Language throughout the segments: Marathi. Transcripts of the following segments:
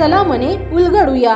चला मने उलगडूया.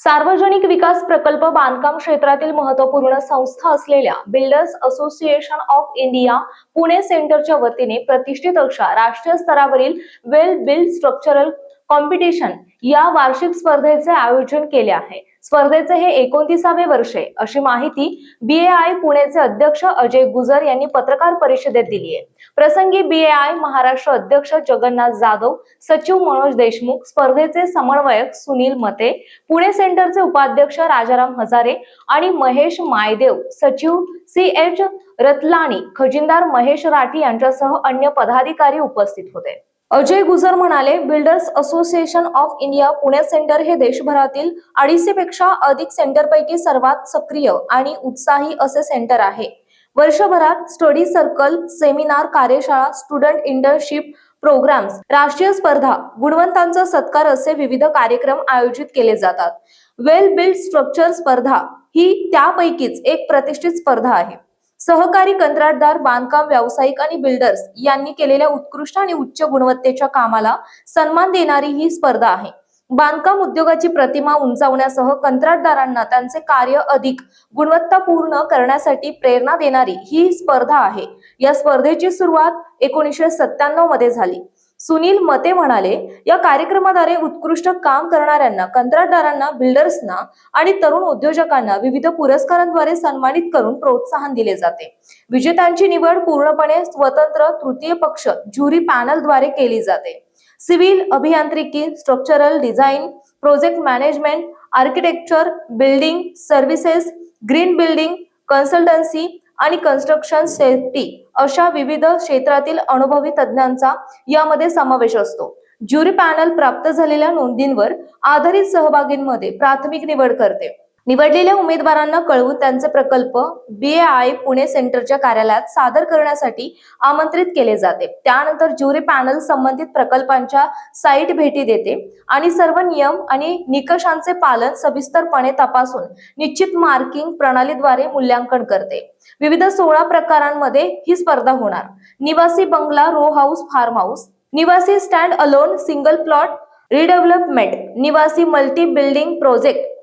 सार्वजनिक विकास प्रकल्प बांधकाम क्षेत्रातील महत्त्वपूर्ण संस्था असलेल्या builders association of India Pune सेंटरच्या वतीने प्रतिष्ठित अशा राष्ट्रीय स्तरावरील वेल बिल्ड स्ट्रक्चरल कॉम्पिटिशन या वार्षिक स्पर्धेचे आयोजन केले आहे. स्पर्धेचे हे एकोणतीसावे वर्ष आहे. अशी माहिती बीएआय पुणेचे अध्यक्ष अजय गुजर यांनी पत्रकार परिषदेत दिली आहे. प्रसंगी बीएआय महाराष्ट्र अध्यक्ष जगन्नाथ जाधव सचिव मनोज देशमुख स्पर्धेचे समन्वयक सुनील मते पुणे सेंटरचे उपाध्यक्ष राजाराम हजारे आणि महेश मायदेव सचिव सी एच रतलाणी खजिनदार महेश राठी यांच्यासह अन्य पदाधिकारी उपस्थित होते. अजय गुजर म्हणाले builders association of India Pune centre हे देशभरातील अडीचशे पेक्षा अधिक सेंटरपैकी सर्वात सक्रिय आणि उत्साही असे सेंटर आहे. वर्षभरात स्टडी सर्कल सेमिनार कार्यशाळा स्टुडंट इंटर्नशिप प्रोग्राम्स राष्ट्रीय स्पर्धा गुणवंतांचा सत्कार असे विविध कार्यक्रम आयोजित केले जातात. वेल बिल्ड स्ट्रक्चर स्पर्धा ही त्यापैकीच एक प्रतिष्ठित स्पर्धा आहे. सहकारी कंत्राटदार बांधकाम व्यावसायिक आणि बिल्डर्स यांनी केलेल्या उत्कृष्ट आणि उच्च गुणवत्तेच्या कामाला सन्मान देणारी ही स्पर्धा आहे. बांधकाम उद्योगाची प्रतिमा उंचावण्यासह कंत्राटदारांना त्यांचे कार्य अधिक गुणवत्तापूर्ण करण्यासाठी प्रेरणा देणारी ही स्पर्धा आहे. या स्पर्धेची सुरुवात एकोणीसशे सत्त्याण्णवमध्ये झाली. सुनील मते म्हणाले या कार्यक्रमाद्वारे उत्कृष्ट काम करणाऱ्यांना कंत्राटदारांना बिल्डर्सना आणि तरुण उद्योजकांना विविध पुरस्कारांद्वारे सन्मानित करून प्रोत्साहन दिले जाते. विजेत्यांची निवड पूर्णपणे स्वतंत्र तृतीय पक्ष ज्युरी पॅनलद्वारे केली जाते. सिव्हिल अभियांत्रिकी structural design project management architecture building services green building consultancy आणि कन्स्ट्रक्शन सेफ्टी अशा विविध क्षेत्रातील अनुभवी तज्ञांचा यामध्ये समावेश असतो. ज्युरी पॅनल प्राप्त झालेल्या नोंदींवर आधारित सहभागींमध्ये प्राथमिक निवड करते. निवडलेल्या उमेदवारांना कळवून त्यांचे प्रकल्प बीएआय पुणे सेंटरच्या कार्यालयात सादर करण्यासाठी आमंत्रित केले जाते. त्यानंतर ज्युरी पॅनल संबंधित प्रकल्पांच्या साईट भेटी देते आणि सर्व नियम आणि निकषांचे पालन सविस्तरपणे तपासून निश्चित मार्किंग प्रणालीद्वारे मूल्यांकन करते. विविध सोळा प्रकारांमध्ये ही स्पर्धा होणार. निवासी बंगला रो हाऊस फार्म हाऊस निवासी stand alone single plot redevelopment निवासी मल्टी बिल्डिंग प्रोजेक्ट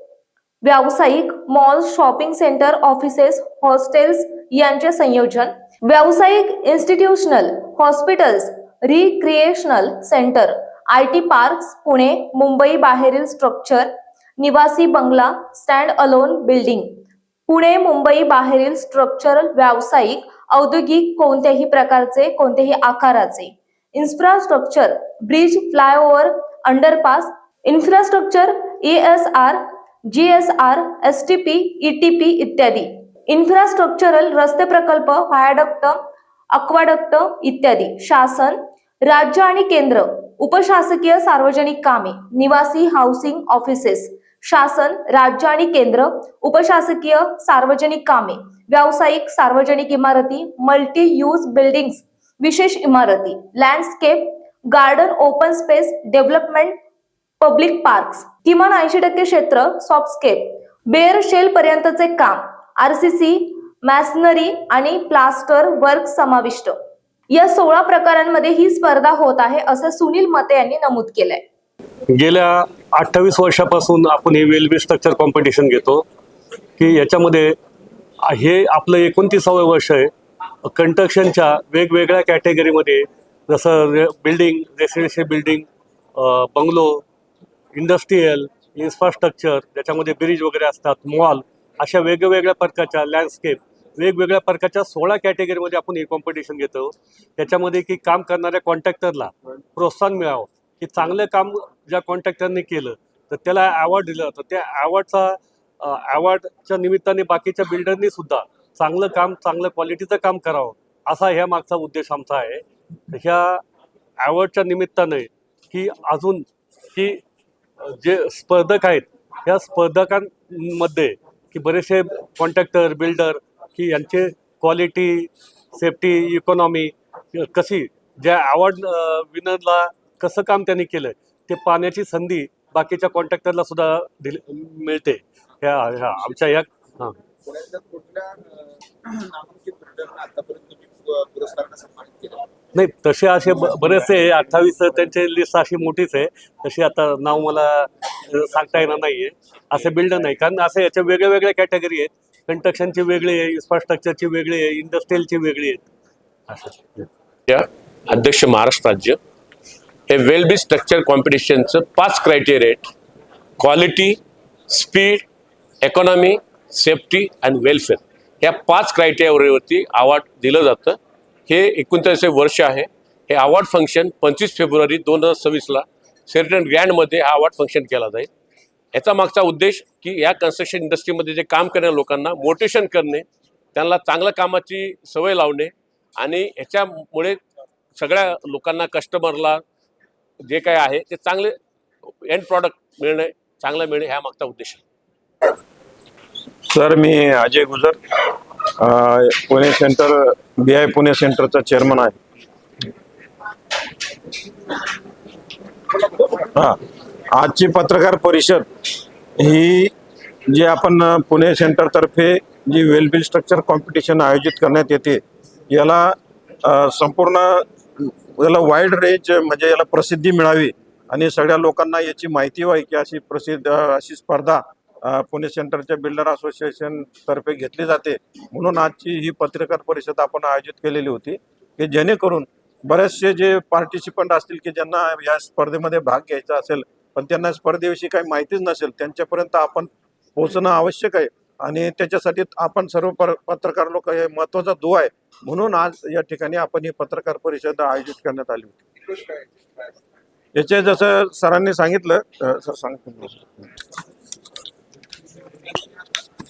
व्यावसायिक mall shopping centre offices hostels यांचे संयोजन. व्यावसायिक institutional hospitals recreational centre I T parks Pune Mumbai बाहेरील स्ट्रक्चर निवासी बंगला stand alone building. Pune Mumbai बाहेरील स्ट्रक्चर व्यावसायिक औद्योगिक कोणत्याही प्रकारचे कोणत्याही आकाराचे. Infrastructure bridge flyover underpass infrastructure E S R G S R S T P E T P इत्यादी. इन्फ्रास्ट्रक्चरल रस्ते प्रकल्प व्हायाडक्ट अक्वाडक्ट इत्यादी. शासन राज्य आणि केंद्र उपशासकीय सार्वजनिक कामे निवासी हाऊसिंग ऑफिसेस शासन राज्य आणि केंद्र उपशासकीय सार्वजनिक कामे. व्यावसायिक सार्वजनिक इमारती मल्टी यूज बिल्डिंग्स विशेष इमारती. Landscape garden open space development public parks किमान ऐंशी टक्के क्षेत्र सॉफ्टस्केप बेअर शेल पर्यंतचे काम आरसीसी मॅसनरी आणि प्लास्टर वर्क समाविष्ट. या सोळा प्रकारांमध्ये ही स्पर्धा होत आहे असं सुनील मते यांनी नमूद केलंय. गेल्या अठ्ठावीस वर्षापासून आपण हे वेल्वे स्ट्रक्चर कॉम्पिटिशन घेतो की याच्यामध्ये हे आपलं एकोणतीसावं वर्ष आहे. कंस्ट्रक्शनच्या वेगवेगळ्या कॅटेगरीमध्ये जसं building residential building bungalow industrial infrastructure ज्याच्यामध्ये ब्रिज वगैरे असतात मॉल अशा वेगवेगळ्या प्रकारच्या लँडस्केप वेगवेगळ्या प्रकारच्या सोळा कॅटेगरीमध्ये आपण हे कॉम्पिटिशन घेतो. त्याच्यामध्ये की काम करणाऱ्या कॉन्ट्रॅक्टरला प्रोत्साहन मिळावं. की चांगलं काम ज्या कॉन्ट्रॅक्टरने केलं तर त्याला अवॉर्ड दिलं. तर त्या अवॉर्डचा अवॉर्डच्या निमित्ताने बाकीच्या बिल्डरनी सुद्धा चांगलं काम चांगलं क्वालिटीचं काम करावं असा ह्या मागचा उद्देश आमचा आहे. ह्या अवॉर्डच्या निमित्ताने की अजून की जे स्पर्धक आहेत या स्पर्धकांमध्ये की बरेचसे कॉन्ट्रॅक्टर बिल्डर की यांचे क्वालिटी सेफ्टी इकॉनॉमी कशी ज्या अवॉर्ड विनरला कसं काम त्यांनी केलं ते पाहण्याची संधी बाकीच्या कॉन्ट्रॅक्टरला सुद्धा दिली मिळते. ह्या ह्या आमच्या या हां. पुण्यातल्या कुठल्या सन्मानित केलं नाही तसे असे ब- बरेचसे अठ्ठावीस त्यांची लिस्ट अशी मोठीच आहे. तशी आता नाव मला सांगता येणार नाहीये. असे बिल्डर नाही. कारण असे याच्या वेगळ्या वेगळ्या कॅटेगरी आहेत कंस्ट्रक्शनची वेगळी आहे इन्फ्रास्ट्रक्चरची वेगळी आहे इंडस्ट्रीयलची वेगळी आहेत. असं. या अध्यक्ष महाराष्ट्र राज्य. हे वेल बी स्ट्रक्चर कॉम्पिटिशनचं पाच क्रायटेरिया आहेत. Quality speed economy safety and welfare या पाच क्रायटेरियावरती अवॉर्ड दिलं जातं. हे एकोणचाळीसवे वर्ष आहे. हे अवॉर्ड फंक्शन पंचवीस फेब्रुवारी दोन हजार सव्वीसला सेरेटन ग्रँडमध्ये हा अवॉर्ड फंक्शन केला जाईल. याचा मागचा उद्देश की या कन्स्ट्रक्शन इंडस्ट्रीमध्ये जे काम करणाऱ्या लोकांना मोटिवेशन करणे त्यांना चांगल्या कामाची सवय लावणे आणि ह्याच्यामुळे सगळ्या लोकांना कस्टमरला जे काय आहे ते चांगले एंड प्रॉडक्ट मिळणे चांगलं मिळणे ह्या मागचा उद्देश sir me Ajay Gujar. Pune centre B I Pune सेंटरचा चेअरमन आहे. हा. आजची पत्रकार परिषद ही जी आपण पुणे सेंटरतर्फे जी वेलबिल स्ट्रक्चर कॉम्पिटिशन आयोजित करण्यात येते याला संपूर्ण याला वाईड रेंज म्हणजे याला प्रसिद्धी मिळावी आणि सगळ्या लोकांना याची माहिती व्हावी की अशी प्रसिद्ध अशी स्पर्धा पुणे सेंटरच्या बिल्डर असोसिएशन तर्फे घेतली जाते. म्हणून आजची ही पत्रकार परिषद आपण आयोजित केलेली होती की जेणेकरून बरेचसे जे पार्टिसिपंट असतील की ज्यांना या स्पर्धेमध्ये भाग घ्यायचा असेल पण त्यांना स्पर्धेविषयी काही माहितीच नसेल त्यांच्यापर्यंत आपण पोहोचणं आवश्यक आहे. आणि त्याच्यासाठी आपण सर्व पत्रकार लोक हे महत्त्वाचा दुवा आहे. म्हणून आज या ठिकाणी आपण ही पत्रकार परिषद आयोजित करण्यात आली होती. याचे जसं सरांनी सांगितलं सर सांगतो